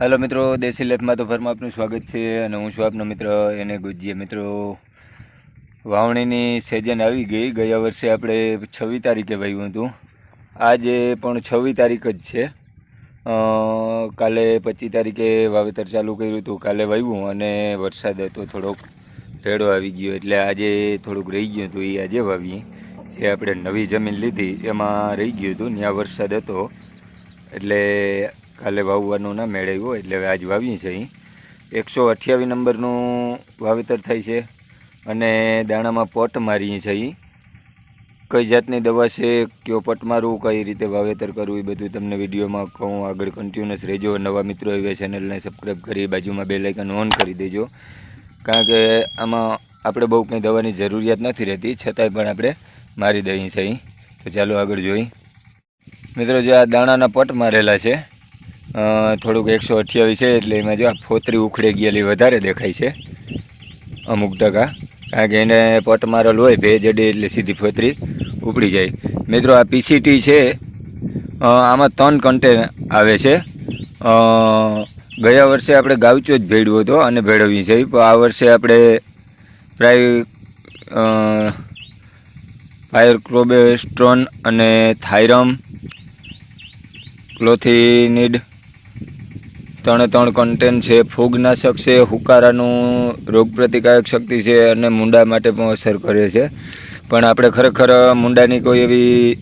Hello મિત્રો. દેશી લેફમાં તો ફરમાં આપનું સ્વાગત છે અને હું છું આપનો મિત્ર એને ગુજીએ મિત્રો, વાવણીની સેજન આવી ગઈ. ગયા વર્ષે આપણે છવ્વીસ તારીખે વાવ્યું હતું. આજે પણ છવ્વીસ તારીખ જ છે. કાલે પચીસ તારીખે વાવેતર ચાલુ કર્યું હતું. કાલે વાવ્યું અને વરસાદ હતો. થોડોક રેડો આવી ગયો. એટલે આજે થોડુંક રહી ગયું હતું. એ આજે વાવીએ. જે આપણે નવી જમીન લીધી, એમાં રહી ગયું હતું. ત્યાં વરસાદ હતો. એટલે કાલે વાવવાનું ના મેળવ્યું એટલે આજ વાવીએ છીએ અહીં. એકસો અઠ્યાવીસ નંબરનું વાવેતર થાય છે અને દાણામાં પટ મારીએ છીએ કઈ જાતની દવા છે, કયો પટ મારવું, કઈ રીતે વાવેતર કરવું, એ બધું તમને વિડીયોમાં કહું. આગળ કન્ટિન્યુઅસ રહેજો. નવા મિત્રો આવ્યા ચેનલને સબસ્ક્રાઈબ કરી, બાજુમાં બે લાઇકન ઓન કરી દેજો. કારણ કે આમાં આપણે બહુ કંઈ દવાની જરૂરિયાત નથી રહેતી, છતાંય પણ આપણે મારી દઈએ છીએ તો ચાલો આગળ જોઈ મિત્રો, જો આ દાણાના પટ મારેલા છે થોડુંક એકસો અઠ્યાવીસ છે એટલે એમાં જો આ ફોતરી ઉખડે ગયેલી વધારે દેખાય છે, અમુક ટકા. કારણ કે એને પટ મારેલ હોય, ભેજ અડે એટલે સીધી ફોતરી ઉપડી જાય. મિત્રો, આ પીસીટી છે આમાં ત્રણ કન્ટેન આવે છે. ગયા વર્ષે આપણે ગાવચો જ ભેળવો હતો અને ભેળવવી પણ આ વર્ષે આપણે પ્રાય ફાયર ક્રોબેસ્ટ્રોન અને થાઇરમ ક્લોથિનિડ ત્રણે ત્રણ કન્ટેન્ટ છે, ફૂગનાશક છે, હુકારાનું રોગપ્રતિકારક શક્તિ છે અને મુંડા માટે પણ અસર કરે છે. પણ આપણે ખરેખર મુંડાની કોઈ એવી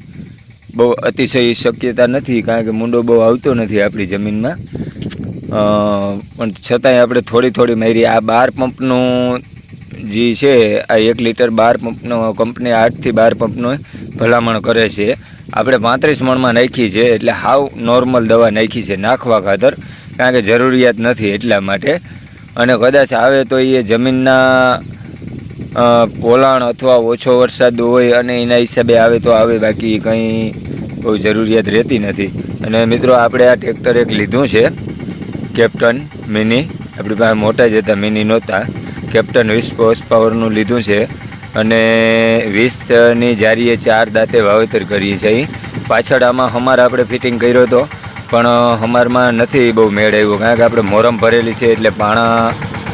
બહુ અતિશય શક્યતા નથી, કારણ કે મુંડો બહુ આવતો નથી આપણી જમીનમાં. પણ છતાંય આપણે થોડી થોડી મારી આ બાર પંપનું જે છે, આ એક લીટર બાર પંપનો કંપની આઠથી બાર પંપનો ભલામણ કરે છે. આપણે પાંત્રીસ મણમાં નાખી છે, એટલે હાવ નોર્મલ દવા નાખી છે, નાખવા ખાતર. કારણ કે જરૂરિયાત નથી એટલા માટે. અને કદાચ આવે તો એ જમીનના પોલાણ અથવા ઓછો વરસાદ હોય અને એના હિસાબે આવે તો આવે, બાકી કંઈ બહુ જરૂરિયાત રહેતી નથી. અને મિત્રો, આપણે આ ટ્રેક્ટર એક લીધું છે, કેપ્ટન મિની. આપણી પાસે મોટા જ હતા, મિની નહોતા. કેપ્ટન વીસ હોર્સ પાવરનું લીધું છે. અને વીસની જારીએ ચાર દાંતે વાવેતર કરીએ છીએ. પાછળ આમાં હમાર આપણે ફિટિંગ કર્યો હતો. પણ અમારમાં નથી બહુ મેળ આવ્યો, કારણ કે આપણે મોરમ ભરેલી છે, એટલે પાણા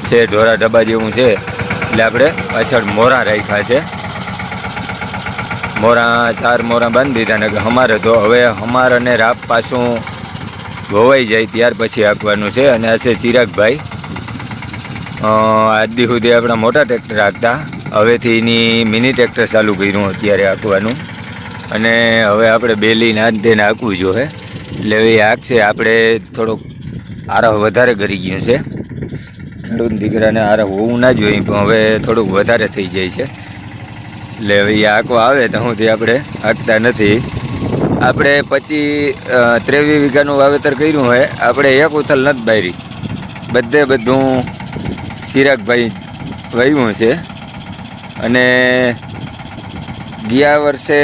છે, ઢોરા ડબ્બા જેવું છે, એટલે આપણે પાછળ મોરા રાખ્યા છે. મોરા, ચાર મોરા બાંધી દીધા ને અમારે તો હવે હમાર અને રાપ પાછું ભોવાઈ જાય, ત્યાર પછી આપવાનું છે, અને આ છે ચિરાગભાઈ. આજ દી સુધી આપણા મોટા ટ્રેક્ટર આપતા, હવેથી એની મિની ટ્રેક્ટર ચાલુ કર્યું અત્યારે હાંકવાનું અને હવે આપણે બેલી નાદ તેને હાંકવું જોઈએ એટલે હવે છે હાંકશે આપણે થોડોક આરહ વધારે કરી ગયું છે. ખેડૂત દીકરાને આરહ હોવું ના જોઈએ, પણ હવે થોડુંક વધારે થઈ જાય છે. એટલે હવે એ આવે તો હુંથી આપણે આંકતા નથી. આપણે પચીસ ત્રેવીસ વીઘાનું વાવેતર કર્યું હોય, આપણે એક ઉથલ નથી બારી બધે બધું ચિરાગભાઈ વહ્યું છે. અને ગયા વર્ષે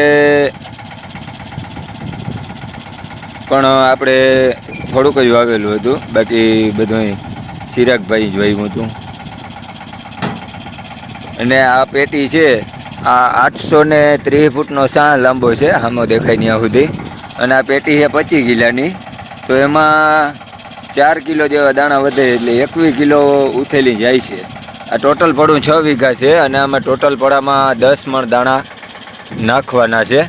પણ આપણે થોડુંક જ વાવેલું હતું. બાકી બધું સિરાગભાઈ જ વાવ્યું હતું. અને આ પેટી છે, આ આઠસો ને ત્રીસ ફૂટનો સા લાંબો છે આમાં દેખાય ત્યાં સુધી. અને આ પેટી છે પચીસ કિલોની. તો એમાં ચાર કિલો જેવા દાણા વધે એટલે એકવીસ કિલો ઉથેલી જાય છે. આ ટોટલ પડું છ વીઘા છે અને આમાં ટોટલ પડામાં દસ મણ દાણા નાખવાના છે.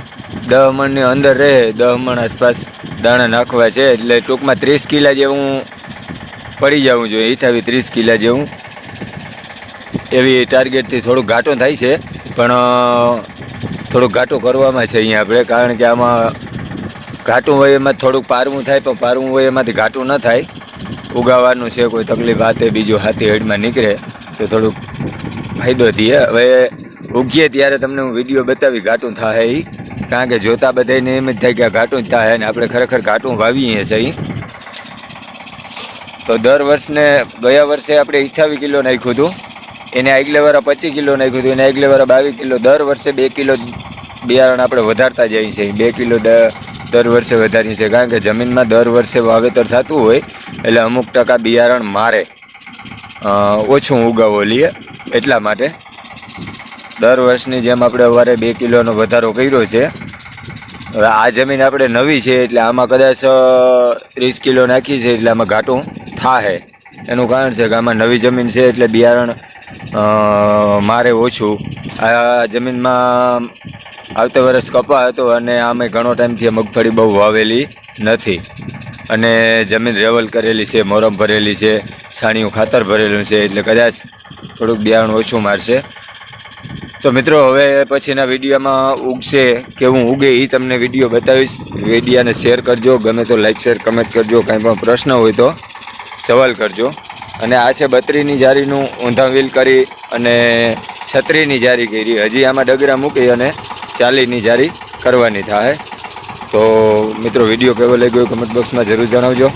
દહ મણની અંદર રહે, દહ મણ આસપાસ દાણા નાખવા છે, એટલે ટૂંકમાં ત્રીસ કિલા જેવું પડી જવું જોઈએ અઠાવીસ ત્રીસ કિલા જેવું. એવી ટાર્ગેટથી થોડુંક ઘાટું થાય છે, પણ થોડુંક ઘાટું કરવામાં છે અહીંયા આપણે, કારણ કે આમાં ઘાટું હોય એમાં થોડુંક પારવું થાય, પણ પારવું હોય એમાંથી ઘાટું ન થાય. ઉગાવાનું છે, કોઈ તકલીફ હાથે, બીજું હાથી હેડમાં નીકળે, તો થોડુંક ફાયદો થઈએ. હવે, ઉગીએ ત્યારે તમને હું વીડિયો બતાવી, ઘાટું થાય કારણ કે જોતા બધાને એમ જ થાય કે ઘાટું જ થાય અને આપણે ખરેખર ઘાટું વાવીએ છીએ. તો દર વર્ષને ગયા વર્ષે આપણે અઠ્યાવીસ કિલો નાખ્યું હતું. એને આગલે વારા પચીસ કિલો નાખ્યું હતું. એને આગલે વારા બાવીસ કિલો. દર વર્ષે બે કિલો બિયારણ આપણે વધારતા જઈએ છીએ. બે કિલો દર વર્ષે વધારીએ છીએ. કારણ કે જમીનમાં દર વર્ષે વાવેતર થતું હોય એટલે અમુક ટકા બિયારણ મારે. ઓછું ઉગાવો લઈએ એટલા માટે. દર વર્ષની જેમ આપણે અવારે બે કિલોનો વધારો કર્યો છે. હવે આ જમીન આપણે નવી છે એટલે આમાં કદાચ ત્રીસ કિલો નાખી છે એટલે આમાં ઘાટું થાહે. એનું કારણ છે કે આમાં નવી જમીન છે એટલે બિયારણ મારે ઓછું. આ જમીનમાં આવતા વર્ષ કપા હતો અને આમે ઘણો ટાઈમથી મગફળી બહુ વાવેલી નથી. અને જમીન રેવલ કરેલી છે, મોરમ ભરેલી છે, છાણિયું ખાતર ભરેલું છે એટલે કદાચ થોડુંક બિયારણ ઓછું મારશે. તો મિત્રો, હવે પછીના વિડીયોમાં ઉગશે કે હું ઉગે એ તમને વીડિયો બતાવીશ. વિડીયાને શેર કરજો, ગમે તો લાઈક શેર કમેન્ટ કરજો, કાંઈ પણ પ્રશ્ન હોય તો સવાલ કરજો. અને આ છે બત્રીની જારીનું ઊંધા વ્હીલ કરી અને છત્રીની જારી કરી. હજી આમાં ડગરા મૂકી અને ચાલીની જારી કરવાની થાય. તો મિત્રો, વીડિયો કેવો લાગ્યો? કમેન્ટ બોક્સમાં જરૂર જણાવજો.